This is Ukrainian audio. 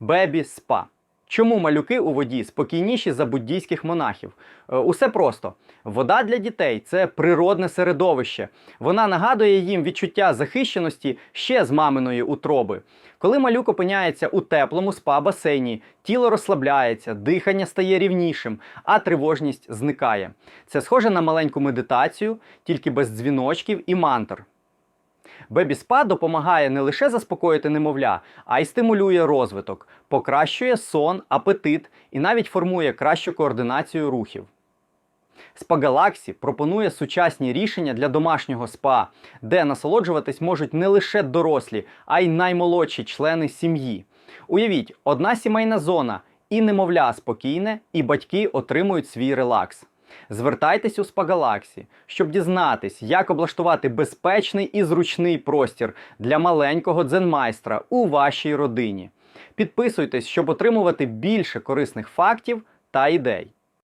Бебі спа. Чому малюки у воді спокійніші за буддійських монахів? Е, Усе просто. Вода для дітей це природне середовище. Вона нагадує їм відчуття захищеності ще з маминої утроби. Коли малюк опиняється у теплому спа-басейні, тіло розслабляється, дихання стає рівнішим, а тривожність зникає. Це схоже на маленьку медитацію, тільки без дзвіночків і мантр. Бебі спа допомагає не лише заспокоїти немовля, а й стимулює розвиток, покращує сон, апетит і навіть формує кращу координацію рухів. Спа Galaxy пропонує сучасні рішення для домашнього спа, де насолоджуватись можуть не лише дорослі, а й наймолодші члени сім'ї. Уявіть, одна сімейна зона, і немовля спокійне, і батьки отримують свій релакс. Звертайтесь у спагалаксі, щоб дізнатись, як облаштувати безпечний і зручний простір для маленького дзенмайстра у вашій родині. Підписуйтесь, щоб отримувати більше корисних фактів та ідей.